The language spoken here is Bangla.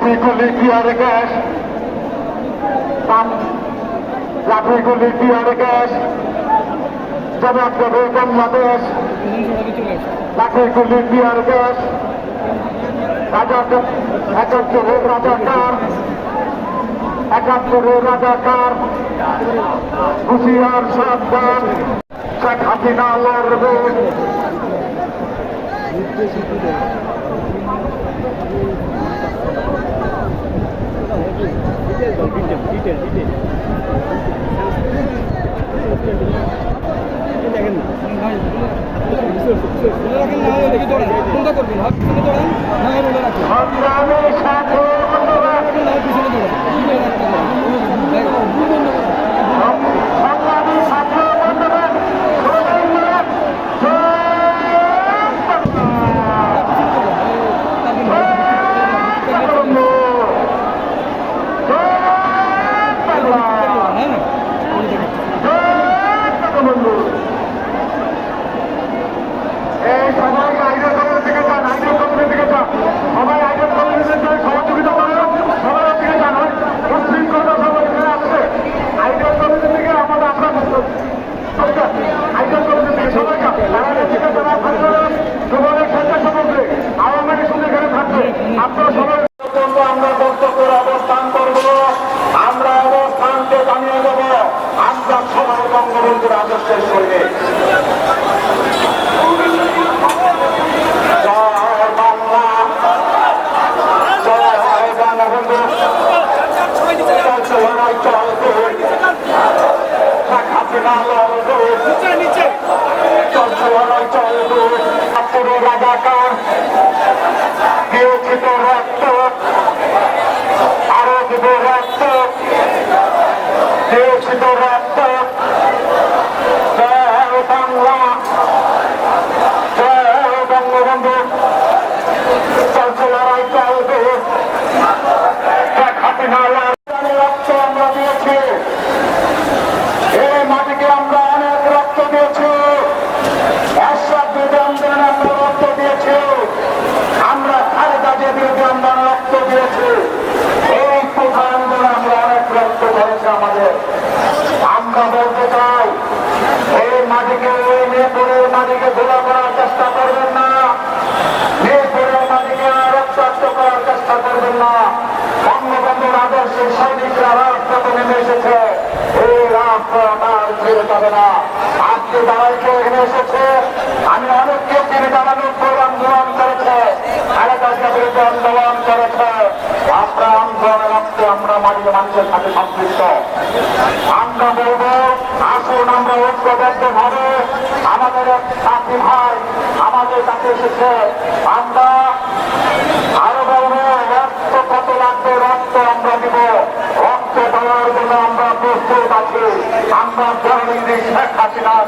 লাঠি করলে টিয়ারে গ্যাস? লাঠি করলে টিয়ারে গ্যাস? জবাব দেবে বাংলাদেশ। লাঠি করলে টিয়ার গ্যাস? একাত্তরে রাজাকার একাত্তরে রাজাকার, হুশিয়ার সাবধান, শেখ হাসিনা লড়বে। রাখেন না রেখে দৌড়ান কোনটা করবেন হাত থেকে দৌড়ান না রোলে রাখেন আমাদের সৈনিকরা রাজপথে নেমে এসেছে, এই রাজপথ আর ছেড়ে যাবে না। আজকে তারাই এখানে এসেছে। আমি অনেককে তিনি দাঁড়ানোর আন্দোলন করেছে। আরেকটা বিরুদ্ধে আন্দোলন করেছে। আমরা আন্দোলনের রাখতে আমরা মাটির মানুষের সাথে সম্পৃক্ত। আমরা বলব, আসুন, আমরা ঐক্যবদ্ধ ভাবে আমাদের এক সাথী ভাই আমাদের কাছে এসেছে। আমরা আমরা শেখ হাসিনার